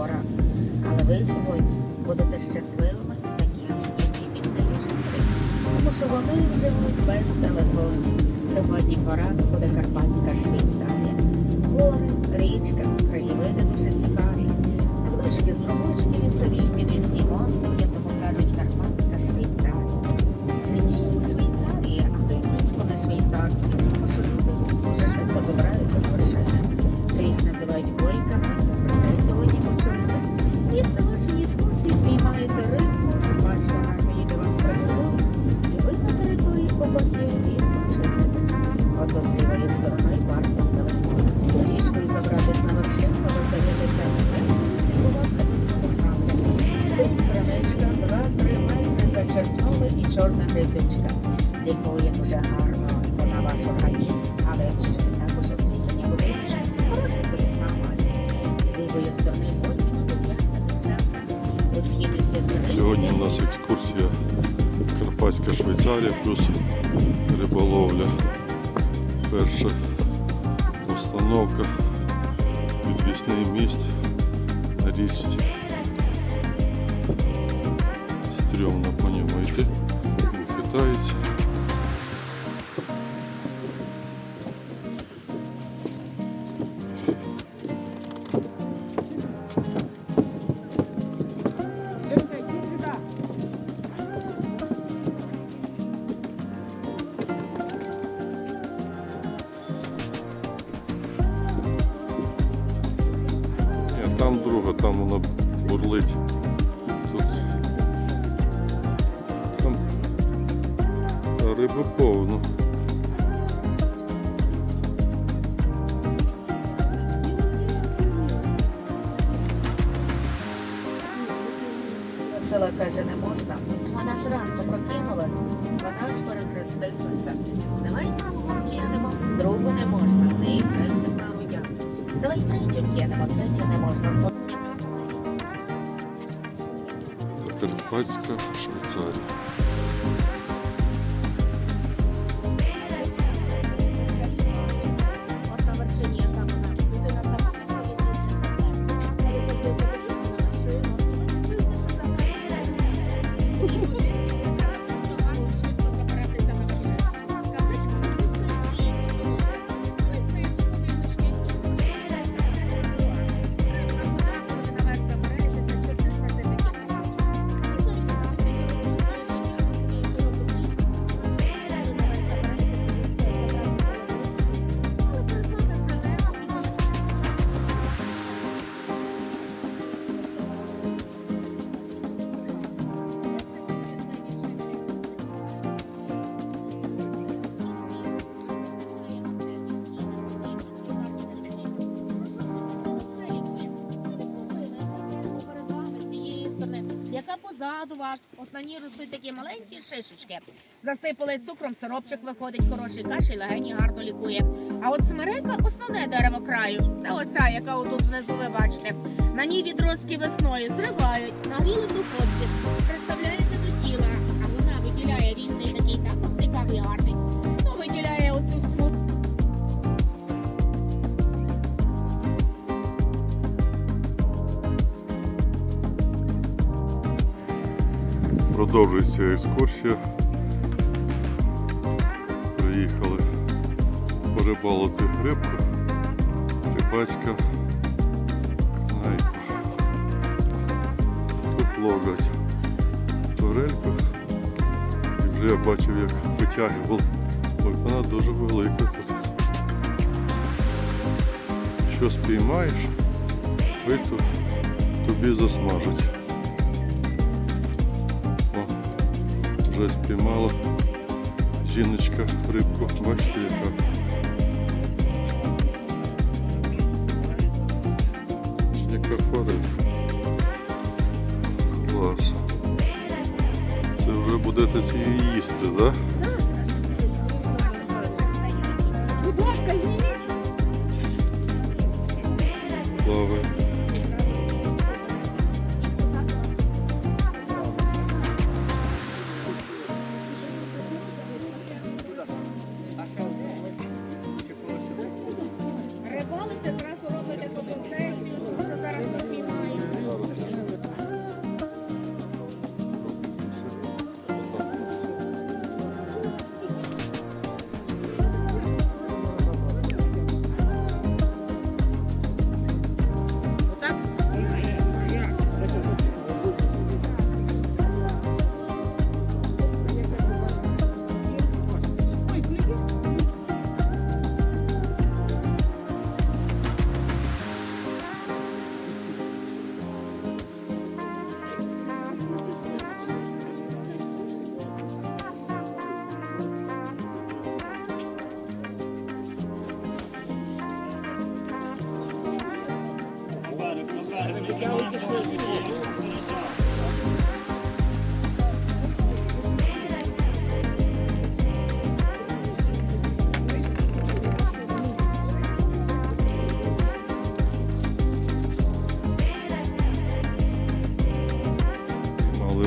пора. Але ви сьогодні будете щасливими закинуті і веселіше. Тому що вони живуть без телефонів. Сьогодні пора буде Карпатська Швейцарія. Гори, річка, краєвиди дуже цікаві. Невеличкі струмочки лісові, підвісні острови, тому кажуть Карпатська Швейцарія. Життя у Швейцарії, але й близько не швейцарське, Швейцарія плюс риболовля. Перша установка підвісний міст на річці. Стрьомно по ньому йти, бо Села каже, не можна. Вона зранку прокинулась, вона ж перехрестилася. Давай другу кинемо, другу не можна. В неї хрестик на грудях. Давай третю кинемо, третю не можна. Карпатська Швейцарія. Позаду вас, от на ній ростуть такі маленькі шишечки. Засипали цукром, сиропчик виходить, хороший кашель, легені гарно лікує. А от смерека основне дерево краю. Це оця, яка отут внизу ви бачите. На ній відростки весною зривають, нагріли в духовці, приставляєте до тіла, а вона виділяє різний такий також цікавий гарний. Продовжується екскурсія. Приїхали порибалити рибку. Рибацька знайка. Тут ловлять турельку. І вже я бачив, як витягував. Вона дуже велика тут. Що спіймаєш, ви тут тобі засмажать. Вже спіймала жіночка рибку. Бачите, яка. Яка форелька. Клас. Це вже будете її їсти, так? Да?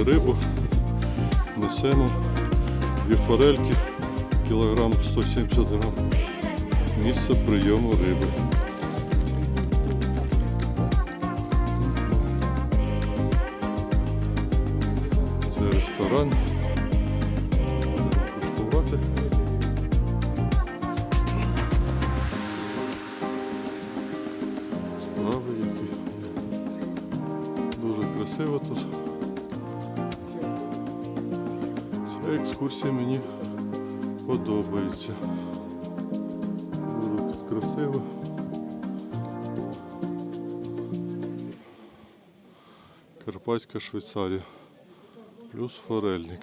Рибу, несемо дві форельки, кілограм 170 грам. Місце прийому риби. Це ресторан. Куштувати. Справи. Дуже красиво тут. Екскурсія мені подобається. Дуже тут красиво. Карпатська Швейцарія. Плюс форельник.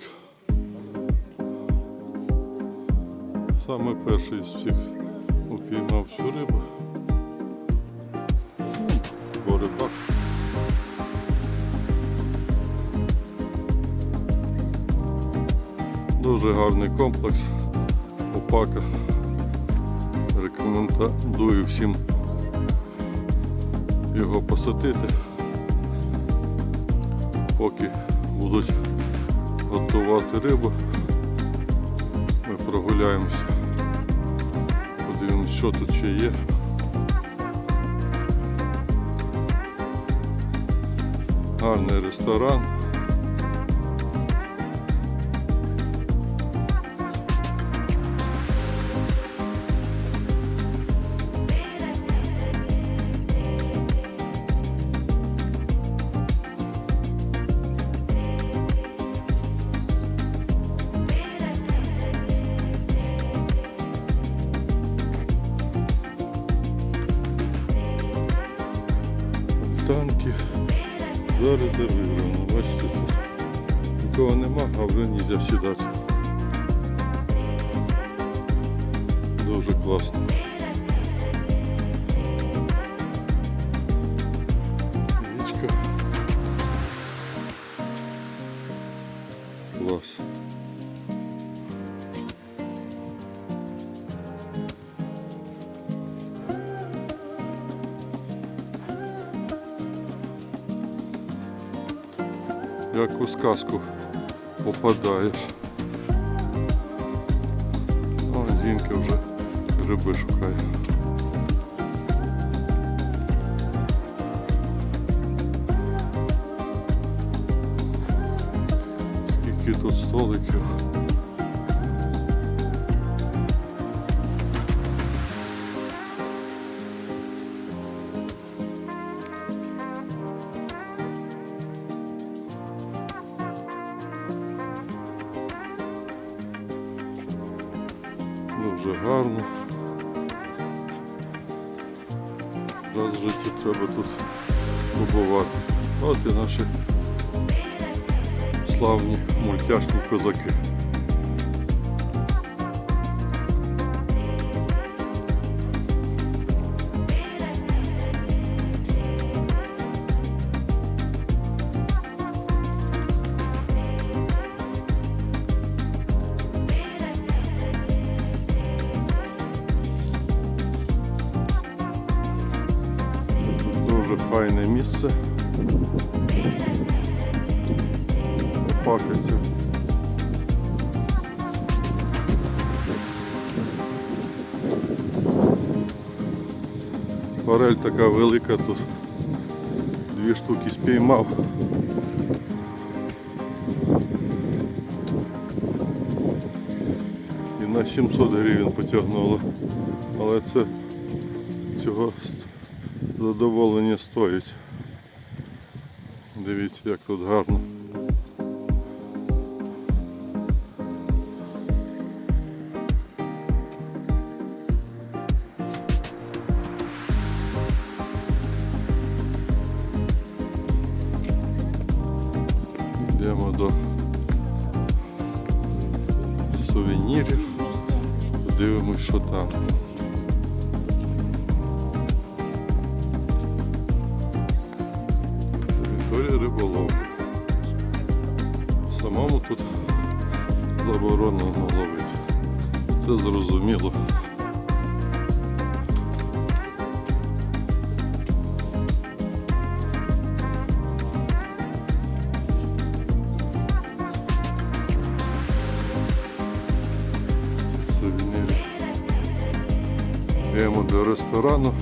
Саме перший з всіх упіймав всю рибу. Дуже гарний комплекс. Опака. Рекомендую всім його посадити. Поки будуть готувати рибу, ми прогуляємося. Подивимось, що тут ще є. Гарний ресторан. Танки зараз зарезервировано. Бачите, що нікого нема, а вже нельзя сідати. Дуже класно. Як у сказку попадаєш. О, Дінка вже гриби шукає. Скільки тут столиків. Дуже гарно. Раз в житті треба тут побувати. От і наші славні мультяшні козаки. Файне місце. Пакаться. Форель така велика тут. Дві штуки спіймав. І на 700 гривень потягнуло. Але це цього задоволення стоїть. Дивіться, як тут гарно. Йдемо до сувенірів, подивимось, що там. Тут заборонено ловити. Це зрозуміло. Йдемо до ресторану.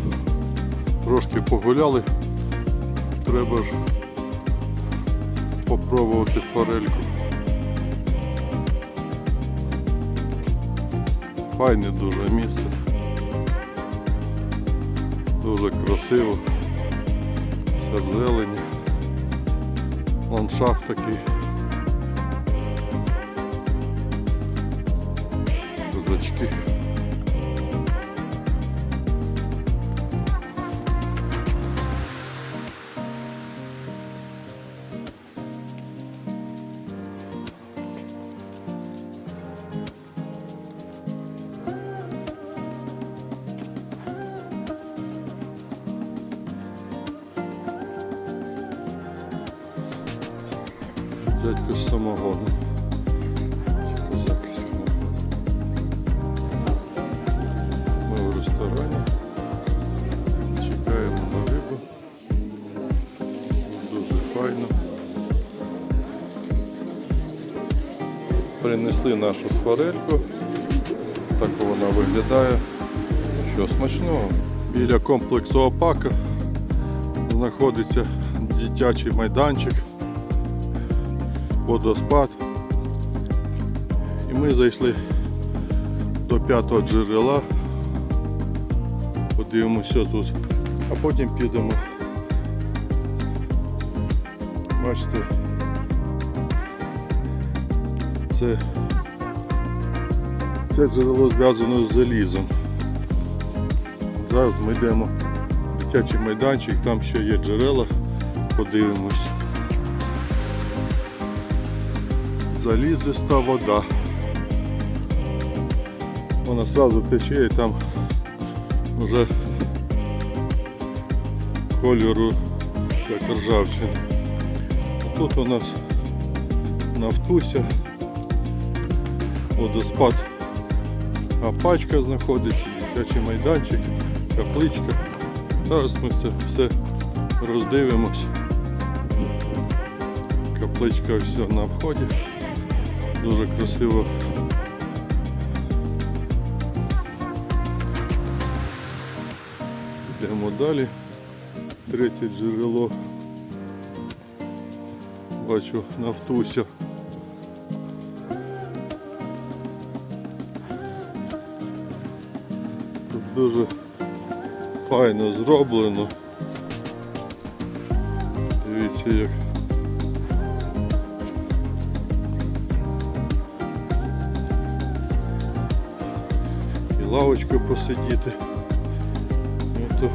Трошки погуляли. Треба ж попробувати форельку. Файне дуже місце. Дуже красиво. Все в зелені. Ландшафт такий. Козачки. Дядько з самогону. Ми в ресторані. Чекаємо на рибу. Дуже файно. Принесли нашу форельку. Так вона виглядає. Що смачного. Біля комплексу Опака знаходиться дитячий майданчик водоспад. І ми зайшли до п'ятого джерела. Подивимося тут, а потім підемо. Бачите, це, це джерело зв'язано з залізом. Зараз ми йдемо в дитячий майданчик, там ще є джерела, подивимось. Залізиста вода. Вона одразу тече і там вже кольору як ржавчина. Тут у нас нафтуся, водоспад Апачка знаходиться, дитячий майданчик, капличка. Зараз ми це все роздивимось. Капличка все на вході. Дуже красиво. Йдемо далі. Третє джерело. Бачу нафтуся. Тут дуже файно зроблено. І посидіти. Ото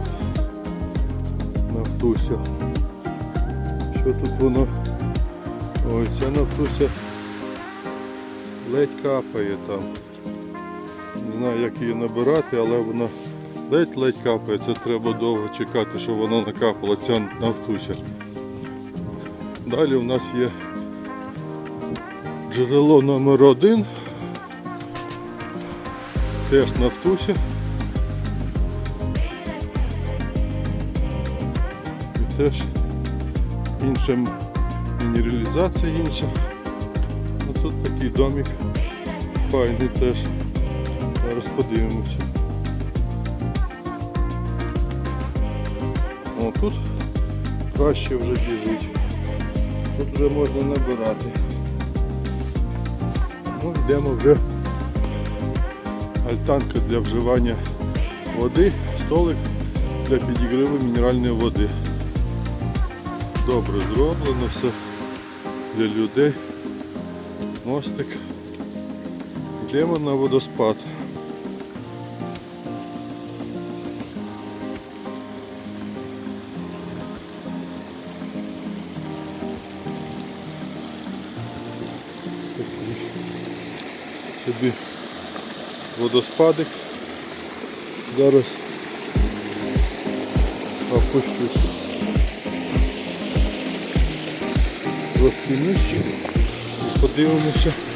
нафтуся. Що тут воно? Ой, ця нафтуся ледь капає там. Не знаю як її набирати, але вона ледь-ледь капає. Це треба довго чекати, щоб вона накапала ця нафтуся. Далі у нас є джерело номер один. Теж нафтуся. І теж інша мінералізація інша. А тут такий домик файний теж. Зараз подивимося. О, тут краще вже біжить. Тут вже можна набирати. Ну, йдемо вже альтанка для вживання води, столик для підігриву мінеральної води. Добре зроблено все для людей. Мостик. Йдемо на водоспад. Собі водоспадик. Зараз опущусь трошки нижче. подивимося.